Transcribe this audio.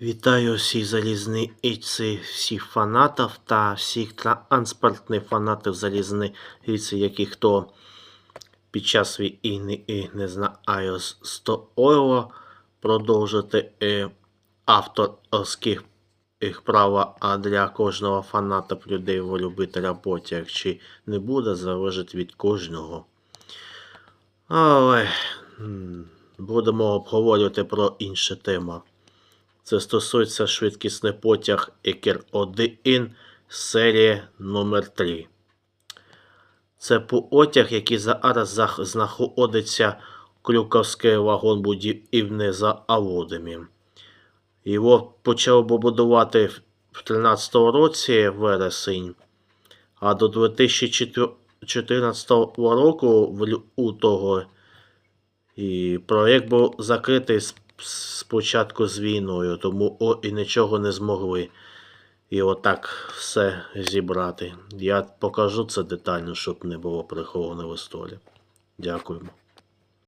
Вітаю всіх залізниці, всіх фанатів та всіх транспортних фанатів залізниці, які хто під час війни і не знає 100 євро продовжити авторських їх права, а для кожного фаната людей любителя потяг чи не буде, залежить від кожного. Але будемо обговорювати про інше тема. Це стосується швидкісний потяг Екер 1 серії номер 3 Це потяг, який зараз знаходиться Крюковський вагон будівлі за Аводами. Його почали будувати в 2013 році вересень, а до 2014 року в лютого і проєкт був закритий з- спочатку з війною, тому о, і нічого не змогли. І отак все зібрати. Я покажу це детально, щоб не було приховано в історії. Дякуємо.